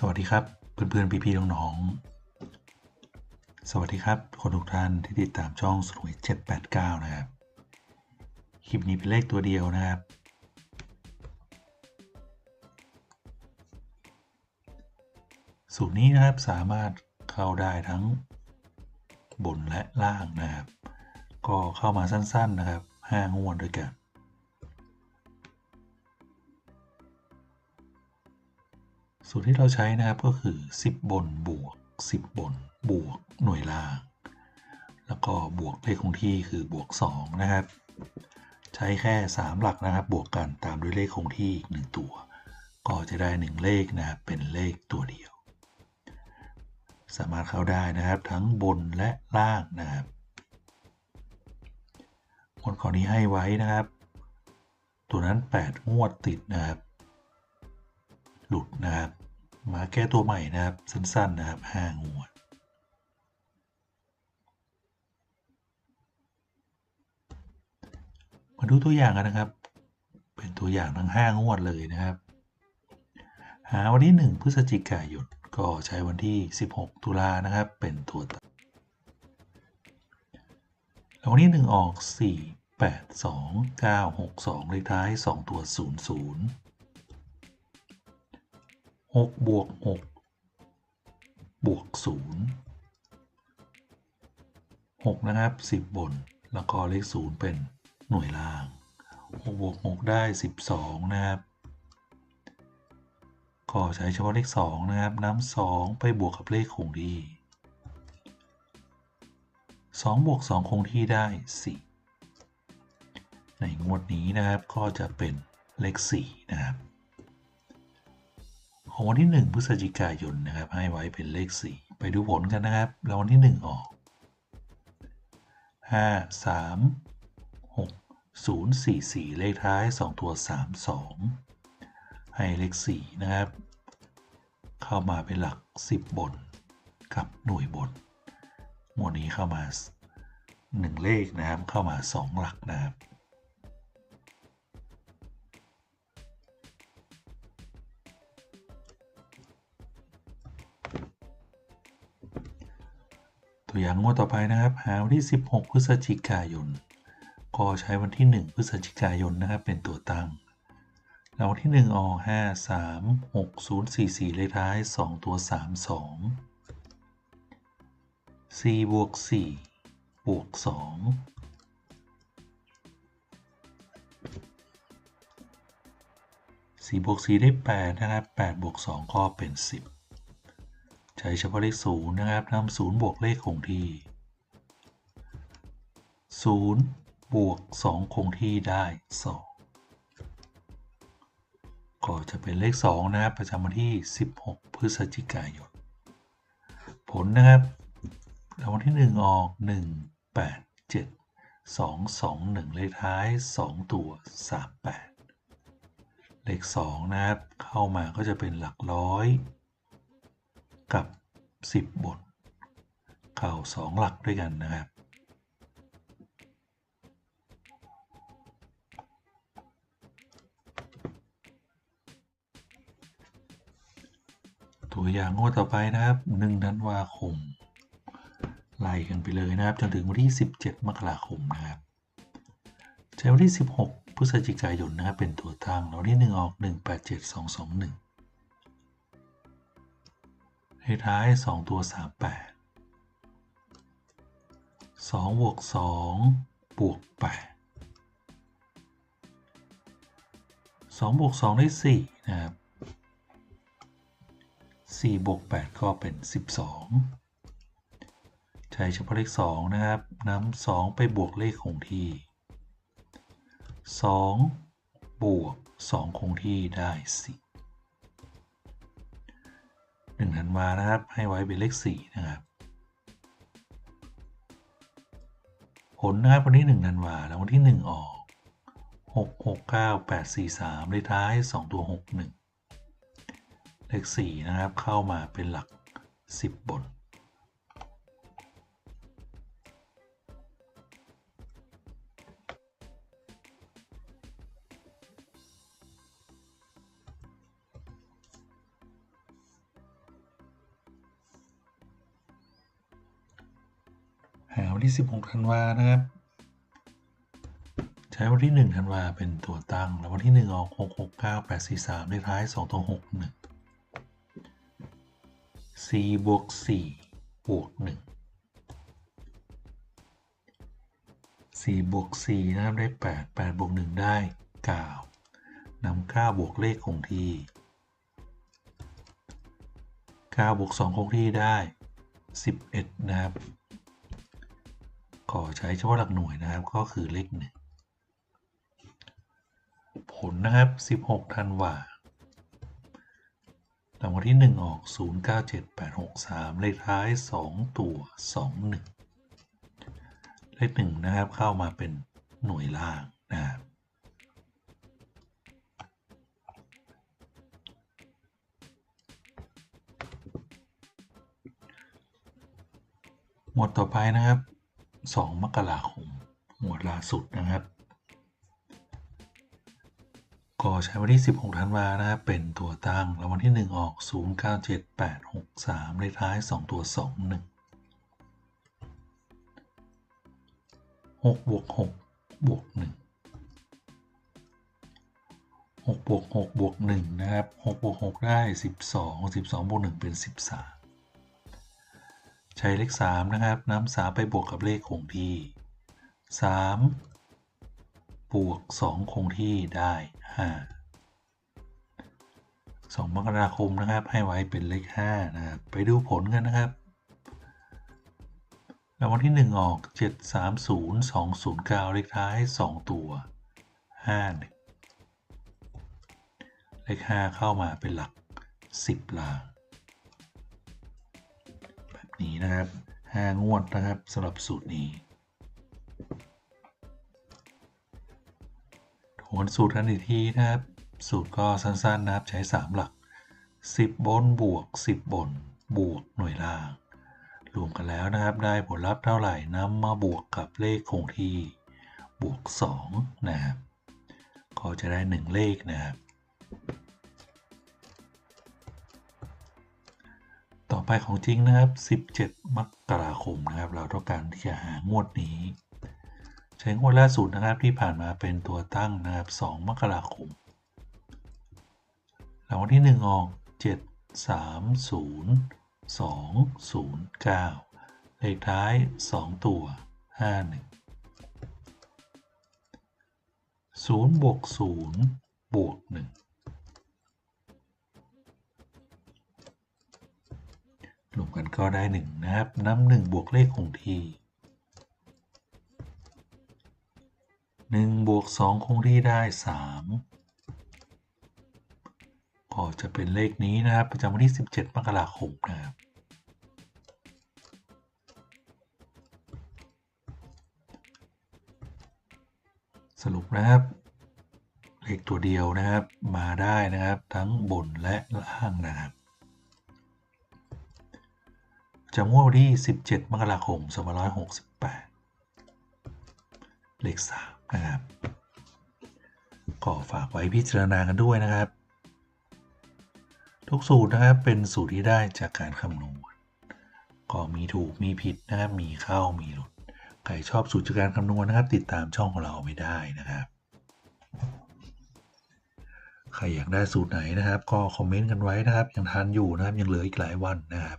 สวัสดีครับเพื่อนๆพี่ๆน้องๆสวัสดีครับคนทุกท่านที่ติดตามช่องสรุย789นะครับคลิปนี้เป็นเลขตัวเดียวนะครับ สูตรนี้นะครับสามารถเข้าได้ทั้งบนและล่างนะครับ ก็เข้ามาสั้นๆนะครับ5งวดด้วยกัน สูตรที่เราใช้นะครับก็คือ 10 บนบวก 10 บน บวกหน่วยล่าง แล้วก็บวกเลขคงที่คือบวก 2 นะครับ ใช้แค่ 3 หลักนะครับ บวกกันตามด้วยเลขคงที่อีก 1 ตัว ก็จะได้ 1 เลขนะครับเป็นเลขตัวเดียว สามารถเข้าได้นะครับทั้งบนและล่างนะครับงวดข้อนี้ให้ไว้นะครับ ตัวนั้น 8 งวดติดนะครับ หลุดนะครับ มาแก้ตัวใหม่นะครับ สั้นๆนะครับ5งวดมาดูตัวอย่างกันนะครับ เป็นตัวอย่างทั้ง5งวดเลยนะครับ หาวันที่ 1 พฤศจิกายนก็ใช้วันที่ 16 ตุลานะครับ เป็นตัวตัดแล้ววันที่ 1 ออก 4 8 2 9 6 2 เลขท้าย 2 ตัว 0 0 6บวก6บวก0 6 นะครับ 10 บน แล้วก็เลข 0 เป็นหน่วยล่าง6บวก6ได้ 12 นะครับก็ใช้เฉพาะเลข 2 นะครับน้ำ2ไปบวกกับเลขคงที่2บวก2คงที่ได้ 4 ในงวดนี้นะครับก็จะเป็นเลข 4 นะครับ ของวันที่ 1 พฤศจิกายนนะครับ ให้ไว้เป็นเลข 4 ไปดูผลกันนะครับแล้ววันที่ 1 ออก 5 3 6 0 4 4 เลขท้าย 2 ตัว 3 2 ให้เลข 4 นะครับ เข้ามาเป็นหลัก 10 บน กับหน่วยบนหมวดนี้เข้ามา 1 เลขนะครับ เข้ามา 2 หลักนะครับ อย่างงวดต่อไปนะครับ หาวันที่ 16 พฤศจิกายน ก็ใช้วันที่ 1 พฤศจิกายนนะครับ เป็นตัวตั้งแล้ววันที่ 1 ออก 5 3 6 0 4 4 เลขท้าย 2 ตัว 3 2 4บวก4บวก2 4บวก4ได้ 8 นะครับ8บวก2ก็เป็น 10 ใช้เฉพาะเลขศูนย์นะครับนำศูนย์บวกเลขคงที่ศูนย์บวกสองคงที่ได้สองก็จะเป็นเลขสองนะครับประจำวันที่ 16 พฤศจิกายน ผลนะครับรางวัลที่ 1 ออก 1 8 7 2 2 1 เลขท้าย 2 ตัว 3 8 เลข 2 นะครับ เข้ามาก็จะเป็นหลักร้อย กับ 10 บท เข่า 2 หลักด้วยกันนะครับ ตัวอย่างงวดต่อไปนะครับ1ธันวาคมไล่กันไปเลยนะครับ จนถึงวันที่ 17 มกราคมนะครับใช้วันที่ 16พพฤศจิกายนนะครับเป็นตัวตั้งแล้วที่หนึ่งออกหนึ่งแปด เจ็ดสองสองหนึ่งเลขท้ายสองตัวสามแปดสองบวกสองบวกแปดสองบวกสองได้สี่นะครับสี่บวกแปดก็เป็นสิบสองใช้เฉพาะเลขสองนะครับนำสองไปบวกเลขคงที่ 2 บวก 2 คงที่ได้4 1ธันวานะครับ ให้ไว้เป็นเลข4นะครับ ผลนะครับวันที่1ธันวาแล้ววันที่ 1 ออก 6 6 9 8 4 3เลขท้าย 2 ตัว 6 1 เลข 4 นะครับ เข้ามาเป็นหลัก 10 บน วันที่ 16 ธันวานะครับ ใช้วันที่ 1 ธันวาเป็นตัวตั้ง แล้ววันที่ 1 ออก 6 6 9 8 4 3 เลขท้าย 2 ตัว 6 1 4บวก4บวก1 4บวก4นะครับได้ 8 8บวก1 ได้ 9นำ9บวกเลขคงที่9บวก2คงที่ได้ 11 นะครับ ขอใช้เฉพาะหลักหน่วยนะครับ ก็คือเลขหนึ่งผลนะครับ 16ธันวารางวัลที่ 1 ออก 097863 เลขท้าย 2 ตัว 21 เลข1นะครับ เข้ามาเป็นหน่วยล่างนะครับหมวดต่อไปนะครับ 2 มกราคมหมวดล่าสุดนะครับ ก็ใช้วันที่ 16 ธันวานะครับเป็นตัวตั้งแล้ววันที่ 1 ออก 097863 เลขท้าย 2 ตัว 21 6บวก6บวก1 6บวก6บวก1นะครับ6บวก6ได้ 12 12บวก1เป็น 13 ใช้เลข 3 นะครับนำ3ไปบวกกับเลขคงที่ 3 บวก 2 คงที่ได้ 5 2 มกราคมนะครับ ให้ไว้เป็นเลข5นะครับไปดูผลกันนะครับแล้ววันที่ 1 ออก 730209 เลขท้าย 2 ตัว 5 เลข 5 เข้ามาเป็นหลัก 10ลาง นี้นะครับ5งวดนะครับสำหรับสูตรนี้ทวนสูตรกันอีกทีนะครับ สูตรก็สั้นๆนะครับใช้ 3 หลัก 10 บนบวก 10 บน บวกหน่วยล่าง รวมกันแล้วนะครับได้ผลลัพธ์เท่าไหร่นำมาบวกกับเลขคงที่บวก 2 นะครับ ก็จะได้ 1 เลขนะครับ ต่อไปของจริงนะครับ 17 มกราคมนะครับ เราต้องการที่จะหางวดนี้ ใช้งวดล่าสุดนะครับที่ผ่านมาเป็นตัวตั้งนะครับ 2 มกราคมรางวัลที่1ออก 7 3 0 2 0 9 เลขท้าย 2 ตัว 5 1 0บวก0บวก1 รวม ก็ได้1นะครับนำ1บวกเลขคงที่1บวก2คงที่ได้3ก็จะเป็นเลขนี้นะครับ ประจำวันที่17มกราคมนะครับสรุปนะครับ เลขตัวเดียวนะครับมาได้นะครับทั้งบนและล่างนะครับ จะงวดวันที่ 17 มกราคม 2568 เลข 3 นะครับ ก็ฝากไว้พิจารณากันด้วยนะครับ ทุกสูตรนะครับเป็นสูตรที่ได้จากการคำนวณ ก็มีถูกมีผิดนะครับมีเข้ามีหลุด ใครชอบสูตรจากการคำนวณนะครับ ติดตามช่องของเราไม่ได้นะครับใครอยากได้สูตรไหนนะครับ ก็คอมเมนต์กันไว้นะครับ ยังทันอยู่นะครับ ยังเหลืออีกหลายวันนะครับ